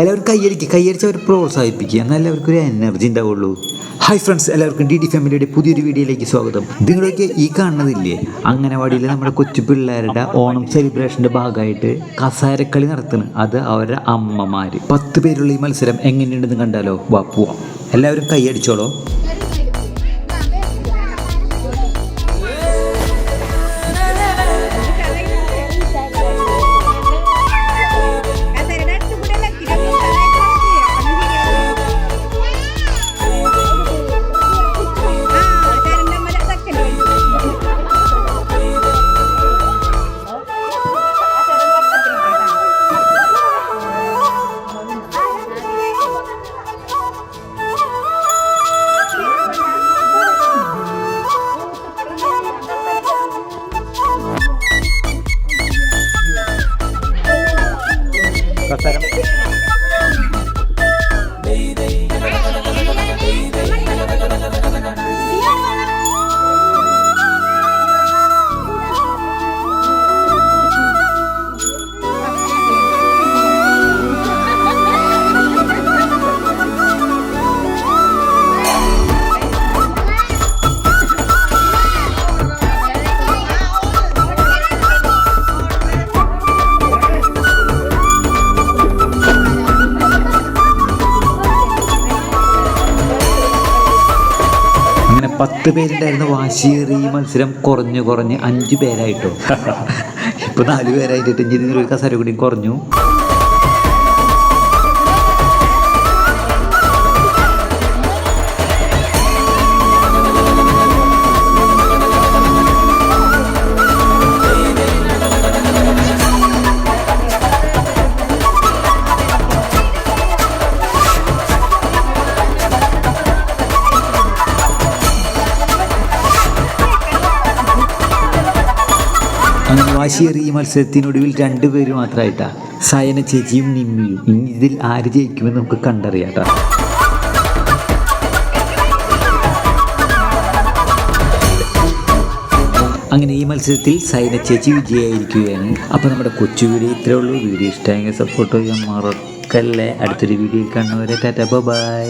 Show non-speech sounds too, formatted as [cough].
എല്ലാവരും കയ്യടിക്കുക കയ്യടിച്ച് അവർ പ്രോത്സാഹിപ്പിക്കുക എല്ലാവർക്കും അവർക്കൊരു എനർജി ഉണ്ടാവുള്ളൂ. ഹായ് ഫ്രണ്ട്സ് എല്ലാവർക്കും ഡി ഡി ഫാമിലിയുടെ പുതിയൊരു വീഡിയോയിലേക്ക് സ്വാഗതം. നിങ്ങളൊക്കെ ഈ കാണുന്നതില്ലേ? വാടിയിൽ നമ്മുടെ കൊച്ചു പിള്ളേരുടെ ഓണം സെലിബ്രേഷന്റെ ഭാഗമായിട്ട് കസാരക്കളി നടത്തുന്നു അത് അവരുടെ അമ്മമാർ പത്ത് പേരുള്ള ഈ മത്സരം എങ്ങനെയുണ്ടെന്ന് കണ്ടാലോ? വാ പോവാം. എല്ലാവരും കൈയടിച്ചോളോ. കസാരം പത്ത് പേരുണ്ടായിരുന്ന വാശിയേറി ഈ മത്സരം കുറഞ്ഞു കുറഞ്ഞ് അഞ്ച് പേരായിട്ടോ. [laughs] ഇപ്പൊ നാല് പേരായിട്ട് ഇനി കസര കൂടി കുറഞ്ഞു. വാശിയേറിയ മത്സരത്തിനൊടുവിൽ രണ്ടുപേര് മാത്രമായിട്ടാ സയന ചേച്ചിയും നിമ്മിയും. ഇനി ഇതിൽ ആര് ജയിക്കുമെന്ന് നമുക്ക് കണ്ടറിയാട്ടാ. അങ്ങനെ ഈ മത്സരത്തിൽ സൈന ചേച്ചി വിജയായിരിക്കുകയാണ്. അപ്പോൾ നമ്മുടെ കൊച്ചു വീഡിയോ ഇത്രേ ഉള്ളൂ. വീഡിയോ ഇഷ്ടമായെങ്കിൽ സപ്പോർട്ട് ചെയ്യാൻ മറക്കല്ലേ. അടുത്തൊരു വീഡിയോ കാണുന്നവരെ ടാറ്റ. ബൈ